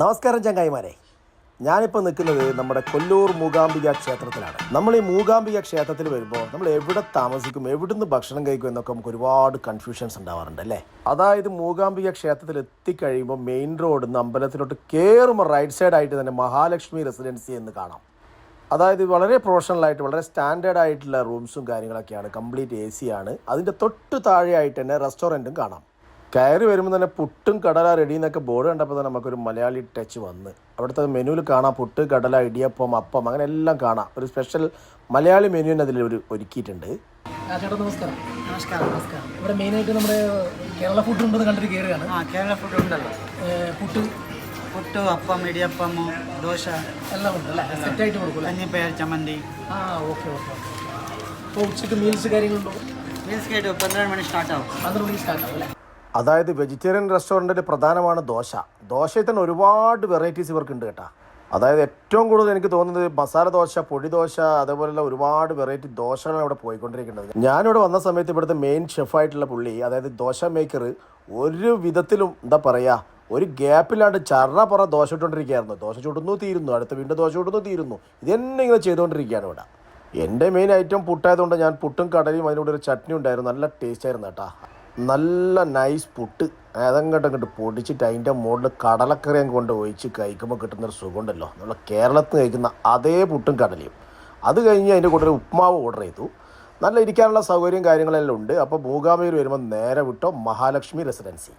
നമസ്കാരം ചങ്ങായിമാരെ. ഞാനിപ്പോൾ നിൽക്കുന്നത് നമ്മുടെ കൊല്ലൂർ മൂകാംബിക ക്ഷേത്രത്തിലാണ്. നമ്മൾ ഈ മൂകാംബിക ക്ഷേത്രത്തിൽ വരുമ്പോൾ നമ്മൾ എവിടെ താമസിക്കും എവിടുന്ന് ഭക്ഷണം കഴിക്കും എന്നൊക്കെ നമുക്ക് ഒരുപാട് കൺഫ്യൂഷൻസ് ഉണ്ടാവാറുണ്ട് അല്ലേ? അതായത് മൂകാംബിക ക്ഷേത്രത്തിൽ എത്തിക്കഴിയുമ്പോൾ മെയിൻ റോഡിൽ നിന്ന് അമ്പലത്തിലോട്ട് കയറുമ്പോൾ റൈറ്റ് സൈഡായിട്ട് തന്നെ മഹാലക്ഷ്മി റെസിഡൻസി എന്ന് കാണാം. അതായത് വളരെ പ്രൊഫഷണലായിട്ട് വളരെ സ്റ്റാൻഡേർഡ് ആയിട്ടുള്ള റൂംസും കാര്യങ്ങളൊക്കെയാണ് കംപ്ലീറ്റ് എ സി ആണ് അതിന്റെ തൊട്ട് താഴെയായിട്ട് തന്നെ റെസ്റ്റോറന്റും കാണാം. കയറി വരുമ്പോൾ തന്നെ പുട്ടും കടല റെഡി എന്നൊക്കെ ബോർഡ് കണ്ടപ്പോൾ തന്നെ നമുക്കൊരു മലയാളി ടച്ച് വന്ന്. അവിടുത്തെ മെനുവിൽ കാണാം പുട്ട് കടല ഇടിയപ്പം അപ്പം അങ്ങനെ എല്ലാം കാണാം. ഒരു സ്പെഷ്യൽ മലയാളി മെനുവിന് അതിൽ ഒരു ഒരുക്കിയിട്ടുണ്ട്. ചേട്ടാ നമസ്കാരം. നമസ്കാരം നമസ്കാരം ഇവിടെ മെയിനായിട്ട് നമ്മുടെ കേരള ഫുഡ് ഉണ്ടെന്ന് കണ്ടിട്ട് കയറുകയാണ് ആ കേരള ഫുഡ് ഉണ്ടല്ലോ. പുട്ട്. പുട്ട് അപ്പം ഇടിയപ്പം ദോശ. എല്ലാം ഉണ്ട് അല്ലേ? സെറ്റായിട്ട് കൊടുക്കും കഞ്ഞിപ്പയർ ചമ്മന്തി. ആ ഓക്കെ ഓക്കെ ഓക്കെ. അപ്പോൾ ഉച്ചയ്ക്ക് മീൽസ് കാര്യങ്ങളുണ്ടോ? മീൽസ് കേട്ടോ പന്ത്രണ്ട് മണി സ്റ്റാർട്ട് ആവും. പന്ത്രണ്ട് മണി സ്റ്റാർട്ട് ആവും അല്ലേ? അതായത് വെജിറ്റേറിയൻ റെസ്റ്റോറന്റിൽ പ്രധാനമാണ് ദോശ. ദോശയിൽ തന്നെ ഒരുപാട് വെറൈറ്റീസ് ഇവർക്കുണ്ട് കേട്ടോ. അതായത് ഏറ്റവും കൂടുതൽ എനിക്ക് തോന്നുന്നത് മസാല ദോശ പൊടി ദോശ അതേപോലെയുള്ള ഒരുപാട് വെറൈറ്റി ദോശകളാണ് ഇവിടെ പോയിക്കൊണ്ടിരിക്കുന്നത്. ഞാനിവിടെ വന്ന സമയത്ത് ഇവിടുത്തെ മെയിൻ ഷെഫായിട്ടുള്ള പുള്ളി അതായത് ദോശ മേക്കർ ഒരു വിധത്തിലും എന്താ പറയുക ഒരു ഗ്യാപ്പില്ലാണ്ട് ചറ പറ ദോശ ഇട്ടുകൊണ്ടിരിക്കുകയായിരുന്നു. ദോശ ചുട്ടുന്നു തീരുന്നു അടുത്ത വീണ്ടും ദോശ ചുട്ടുന്നു തീരുന്നു. ഇതെന്നെ ഇങ്ങനെ ചെയ്തുകൊണ്ടിരിക്കുകയാണ് ഇവിടെ. എന്റെ മെയിൻ ഐറ്റം പുട്ടായതുകൊണ്ട് ഞാൻ പുട്ടും കടലയും അതിനോട് ഒരു ചട്നി ഉണ്ടായിരുന്നു. നല്ല ടേസ്റ്റ് ആയിരുന്നു കേട്ടോ. നല്ല നൈസ് പുട്ട്. അതങ്ങോട്ട് അങ്ങോട്ട് പൊടിച്ചിട്ട് അതിന്റെ മുകളിൽ കടലക്കറിയും കൊണ്ട് ഒഴിച്ച് കഴിക്കുമ്പോൾ കിട്ടുന്നൊരു സുഖമുണ്ടല്ലോ. നമ്മൾ കേരളത്തിൽ കഴിക്കുന്ന അതേ പുട്ടും കടലയും. അത് കഴിഞ്ഞ് അതിന്റെ കൂടെ ഉപ്മാവ് ഓർഡർ ചെയ്തു. നല്ല ഇരിക്കാനുള്ള സൗകര്യം കാര്യങ്ങളെല്ലാം ഉണ്ട്. അപ്പോൾ മൂകാമയിൽ വരുമ്പോൾ നേരെ വിട്ടോ മഹാലക്ഷ്മി റെസിഡൻസി